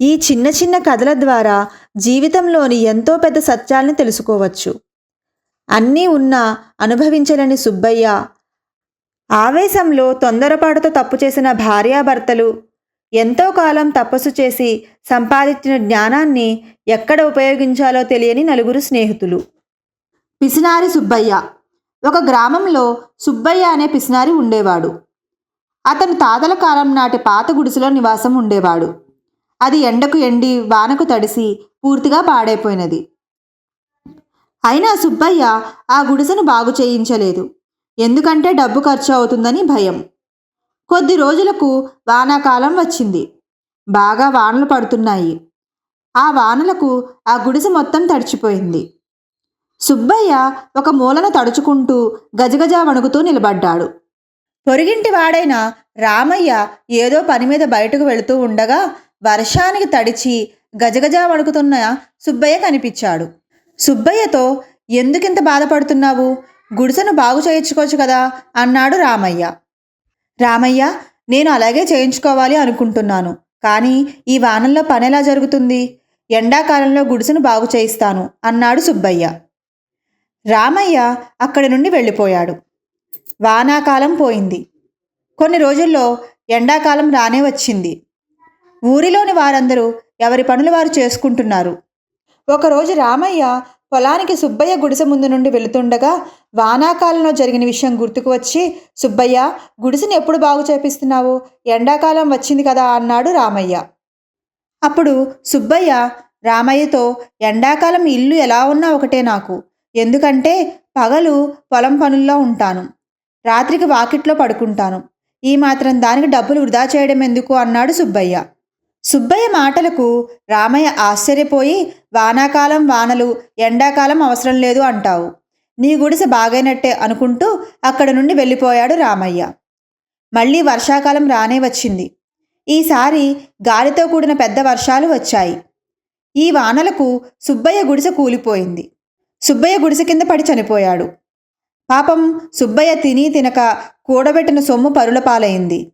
ఈ చిన్న చిన్న కథల ద్వారా జీవితంలోని ఎంతో పెద్ద సత్యాల్ని తెలుసుకోవచ్చు. అన్నీ ఉన్నా అనుభవించలేని సుబ్బయ్య ఆవేశంలో తొందరపాటుతో తప్పు చేసిన భార్యాభర్తలు ఎంతో కాలం తపస్సు చేసి సంపాదించిన జ్ఞానాన్ని ఎక్కడ ఉపయోగించాలో తెలియని నలుగురు స్నేహితులు. పిసినారి సుబ్బయ్య. ఒక గ్రామంలో సుబ్బయ్య అనే పిసినారి ఉండేవాడు. అతను తాతల కాలం నాటి పాత గుడిసెలో నివాసం ఉండేవాడు. అది ఎండకు ఎండి వానకు తడిసి పూర్తిగా పాడైపోయినది. అయినా సుబ్బయ్య ఆ గుడిసెను బాగు చేయించలేదు. ఎందుకంటే డబ్బు ఖర్చు అవుతుందని భయం. కొద్ది రోజులకు వానాకాలం వచ్చింది. బాగా వానలు పడుతున్నాయి. ఆ వానలకు ఆ గుడిసె మొత్తం తడిచిపోయింది. సుబ్బయ్య ఒక మూలన తడుచుకుంటూ గజగజ వణుకుతూ నిలబడ్డాడు. పొరిగింటి వాడైన రామయ్య ఏదో పని మీద బయటకు వెళుతూ ఉండగా వర్షానికి తడిచి గజగజ వణుకుతున్న సుబ్బయ్య కనిపించాడు. సుబ్బయ్యతో ఎందుకింత బాధపడుతున్నావు? గుడిసెను బాగు చేయించుకోవచ్చు కదా? అన్నాడు రామయ్య. రామయ్య నేను అలాగే చేయించుకోవాలి అనుకుంటున్నాను. కానీ ఈ వానంలో పని ఎలా జరుగుతుంది? ఎండాకాలంలో గుడిసెను బాగు చేయిస్తాను అన్నాడు సుబ్బయ్య. రామయ్య అక్కడి నుండి వెళ్ళిపోయాడు. వానాకాలం పోయింది. కొన్ని రోజుల్లో ఎండాకాలం రానే వచ్చింది. ఊరిలోని వారందరూ ఎవరి పనులు వారు చేసుకుంటున్నారు. ఒకరోజు రామయ్య పొలానికి సుబ్బయ్య గుడిసె ముందు నుండి వెళుతుండగా వానాకాలంలో జరిగిన విషయం గుర్తుకు వచ్చి సుబ్బయ్య గుడిసెని ఎప్పుడు బాగు చేపిస్తున్నావు? ఎండాకాలం వచ్చింది కదా అన్నాడు రామయ్య. అప్పుడు సుబ్బయ్య రామయ్యతో ఎండాకాలం ఇల్లు ఎలా ఉన్నా ఒకటే నాకు. ఎందుకంటే పగలు పొలం పనుల్లో ఉంటాను. రాత్రికి వాకిట్లో పడుకుంటాను. ఈ మాత్రం దానికి డబ్బులు వృధా చేయడం ఎందుకు అన్నాడు సుబ్బయ్య. సుబ్బయ్య మాటలకు రామయ్య ఆశ్చర్యపోయి వానాకాలం వానలు ఎండాకాలం అవసరం లేదు అంటావు. నీ గుడిసె బాగైనట్టే అనుకుంటూ అక్కడి నుండి వెళ్ళిపోయాడు రామయ్య. మళ్ళీ వర్షాకాలం రానే వచ్చింది. ఈసారి గాలితో కూడిన పెద్ద వర్షాలు వచ్చాయి. ఈ వానలకు సుబ్బయ్య గుడిసె కూలిపోయింది. సుబ్బయ్య గుడిసె కింద పడి చనిపోయాడు. పాపం సుబ్బయ్య తిని తినక కూడబెట్టిన సొమ్ము పరుల పాలైంది.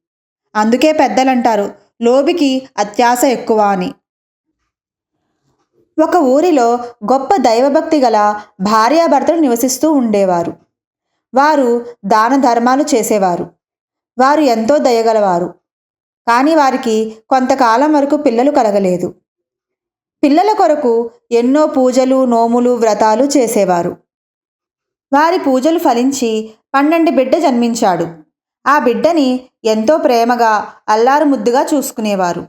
అందుకే పెద్దలంటారు లోబికి అత్యాశ ఎక్కువ అని. ఒక ఊరిలో గొప్ప దైవభక్తి గల భార్యాభర్తలు నివసిస్తూ ఉండేవారు. వారు దాన ధర్మాలు చేసేవారు. వారు ఎంతో దయగలవారు కానీ వారికి కొంతకాలం వరకు పిల్లలు కలగలేదు. పిల్లల కొరకు ఎన్నో పూజలు నోములు వ్రతాలు చేసేవారు. వారి పూజలు ఫలించి పన్నెండు బిడ్డ జన్మించాడు. ఆ బిడ్డని ఎంతో ప్రేమగా అల్లారు ముద్దుగా చూసుకునేవారు.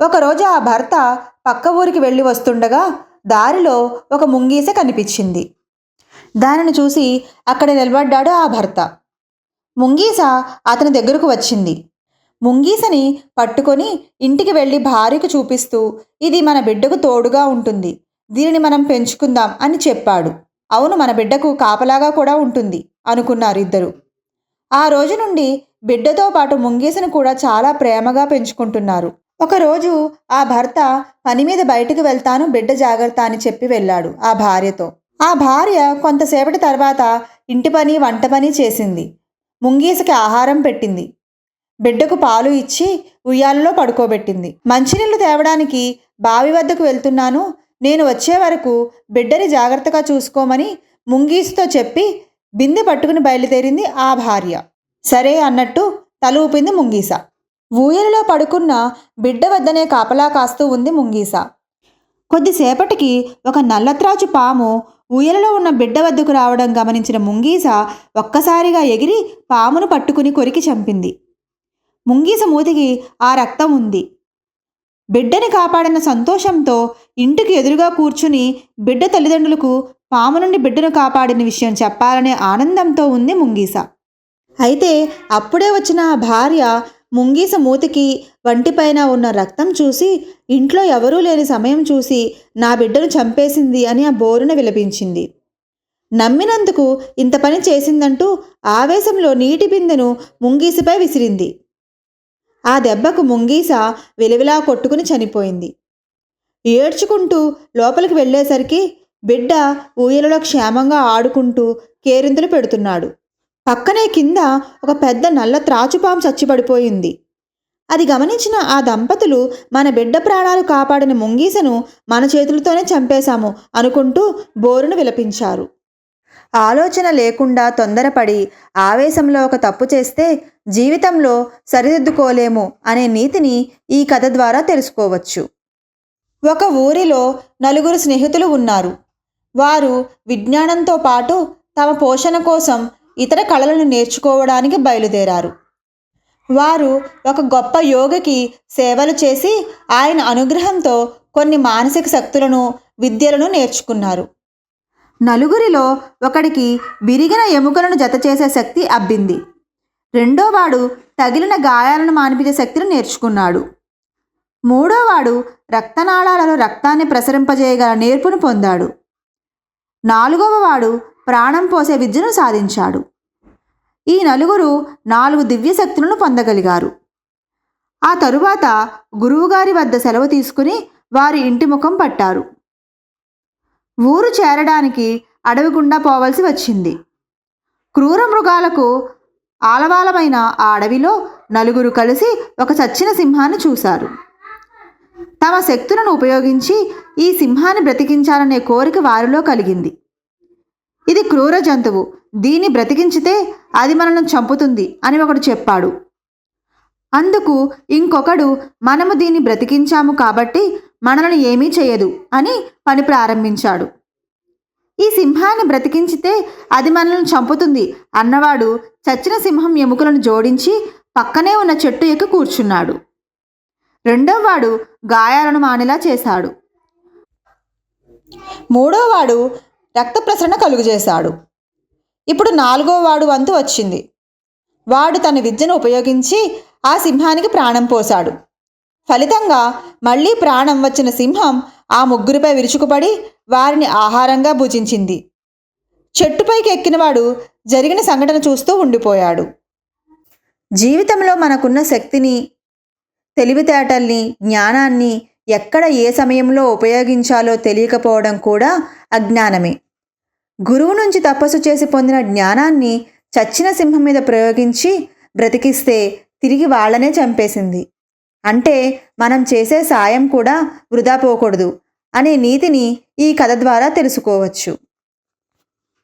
ఒకరోజు ఆ భర్త పక్క ఊరికి వెళ్ళి వస్తుండగా దారిలో ఒక ముంగీస కనిపించింది. దానిని చూసి అక్కడ నిలబడ్డాడు ఆ భర్త. ముంగీస అతని దగ్గరకు వచ్చింది. ముంగీసని పట్టుకొని ఇంటికి వెళ్ళి భార్యకు చూపిస్తూ ఇది మన బిడ్డకు తోడుగా ఉంటుంది. దీనిని మనం పెంచుకుందాం అని చెప్పాడు. అవును మన బిడ్డకు కాపలాగా కూడా ఉంటుంది అనుకున్నారు ఇద్దరు ఆ రోజు నుండి బిడ్డతో పాటు ముంగీసను కూడా చాలా ప్రేమగా పెంచుకుంటున్నారు. ఒకరోజు ఆ భర్త పని మీద బయటకు వెళ్తాను బిడ్డ జాగ్రత్త అని చెప్పి వెళ్ళాడు ఆ భార్యతో. ఆ భార్య కొంతసేపటి తర్వాత ఇంటి పని వంట పని చేసింది. ముంగీసకి ఆహారం పెట్టింది. బిడ్డకు పాలు ఇచ్చి ఉయ్యాలలో పడుకోబెట్టింది. మంచినీళ్ళు తేవడానికి బావి వద్దకు వెళ్తున్నాను. నేను వచ్చే వరకు బిడ్డని జాగ్రత్తగా చూసుకోమని ముంగీసుతో చెప్పి బిందె పట్టుకుని బయలుదేరింది ఆ భార్య. సరే అన్నట్టు తల ఊపింది ముంగీస. ఊయలలో పడుకున్న బిడ్డ వద్దనే కాపలా కాస్తూ ఉంది ముంగీస. కొద్దిసేపటికి ఒక నల్లత్రాచు పాము ఊయలలో ఉన్న బిడ్డ వద్దకు రావడం గమనించిన ముంగీస ఒక్కసారిగా ఎగిరి పామును పట్టుకుని కొరికి చంపింది. ముంగీస మూతికి ఆ రక్తం ఉంది. బిడ్డని కాపాడిన సంతోషంతో ఇంటికి ఎదురుగా కూర్చుని బిడ్డ తల్లిదండ్రులకు పాము నుండి బిడ్డను కాపాడిన విషయం చెప్పాలనే ఆనందంతో ఉంది ముంగీస. అయితే అప్పుడే వచ్చిన ఆ భార్య ముంగీస మూతికి వంటిపైన ఉన్న రక్తం చూసి ఇంట్లో ఎవరూ లేని సమయం చూసి నా బిడ్డను చంపేసింది అని ఆ బోరున విలపించింది. నమ్మినందుకు ఇంత పని చేసిందంటూ ఆవేశంలో నీటి బిందెను ముంగీసపై విసిరింది. ఆ దెబ్బకు ముంగీస విలవిలా కొట్టుకుని చనిపోయింది. ఏడ్చుకుంటూ లోపలికి వెళ్ళేసరికి బిడ్డ ఊయలలో క్షేమంగా ఆడుకుంటూ కేరింతలు పెడుతున్నాడు. పక్కనే కింద ఒక పెద్ద నల్ల త్రాచుపాము చచ్చిపడిపోయింది. అది గమనించిన ఆ దంపతులు మన బిడ్డ ప్రాణాలు కాపాడిన ముంగీసను మన చేతులతోనే చంపేశాము అనుకుంటూ బోరును విలపించారు. ఆలోచన లేకుండా తొందరపడి ఆవేశంలో ఒక తప్పు చేస్తే జీవితంలో సరిదిద్దుకోలేము అనే నీతిని ఈ కథ ద్వారా తెలుసుకోవచ్చు. ఒక ఊరిలో నలుగురు స్నేహితులు ఉన్నారు. వారు విజ్ఞానంతో పాటు తమ పోషణ కోసం ఇతర కళలను నేర్చుకోవడానికి బయలుదేరారు. వారు ఒక గొప్ప యోగికి సేవలు చేసి ఆయన అనుగ్రహంతో కొన్ని మానసిక శక్తులను విద్యలను నేర్చుకున్నారు. నలుగురిలో ఒకడికి విరిగిన ఎముకలను జతచేసే శక్తి అబ్బింది. రెండోవాడు తగిలిన గాయాలను మానిపించే శక్తిని నేర్చుకున్నాడు. మూడోవాడు రక్తనాళాలలో రక్తాన్ని ప్రసరింపజేయగల నేర్పును పొందాడు. నాలుగవ వాడు ప్రాణం పోసే విద్యను సాధించాడు. ఈ నలుగురు నాలుగు దివ్య శక్తులను పొందగలిగారు. ఆ తరువాత గురువుగారి వద్ద సెలవు తీసుకుని వారి ఇంటి ముఖం పట్టారు. ఊరు చేరడానికి అడవి గుండా పోవలసి వచ్చింది. క్రూర మృగాలకు ఆలవాలమైన ఆ అడవిలో నలుగురు కలిసి ఒక చచ్చిన సింహాన్ని చూశారు. తమ శక్తులను ఉపయోగించి ఈ సింహాన్ని బ్రతికించాలనే కోరిక వారిలో కలిగింది. ఇది క్రూర జంతువు. దీన్ని బ్రతికించితే అది మనల్ని చంపుతుంది అని ఒకడు చెప్పాడు. అందుకు ఇంకొకడు మనము దీన్ని బ్రతికించాము కాబట్టి మనల్ని ఏమీ చేయదు అని పని ప్రారంభించాడు. ఈ సింహాన్ని బ్రతికించితే అది మనల్ని చంపుతుంది అన్నవాడు చచ్చిన సింహం ఎముకలను జోడించి పక్కనే ఉన్న చెట్టు ఎక్కి కూర్చున్నాడు. రెండోవాడు గాయాలను మానేలా చేశాడు. మూడోవాడు రక్త ప్రసరణ కలుగజేశాడు. ఇప్పుడు నాలుగో వాడు వంతు వచ్చింది. వాడు తన విద్యను ఉపయోగించి ఆ సింహానికి ప్రాణం పోశాడు. ఫలితంగా మళ్ళీ ప్రాణం వచ్చిన సింహం ఆ ముగ్గురిపై విరుచుకుపడి వారిని ఆహారంగా భుజించింది. చెట్టుపైకి ఎక్కినవాడు జరిగిన సంఘటన చూస్తూ ఉండిపోయాడు. జీవితంలో మనకున్న శక్తిని తెలివితేటల్ని జ్ఞానాన్ని ఎక్కడ ఏ సమయంలో ఉపయోగించాలో తెలియకపోవడం కూడా అజ్ఞానమే. గురువు నుంచి తపస్సు చేసి పొందిన జ్ఞానాన్ని చచ్చిన సింహం మీద ప్రయోగించి బ్రతికిస్తే తిరిగి వాళ్ళనే చంపేసింది. అంటే మనం చేసే సాయం కూడా వృధా పోకూడదు అనే నీతిని ఈ కథ ద్వారా తెలుసుకోవచ్చు.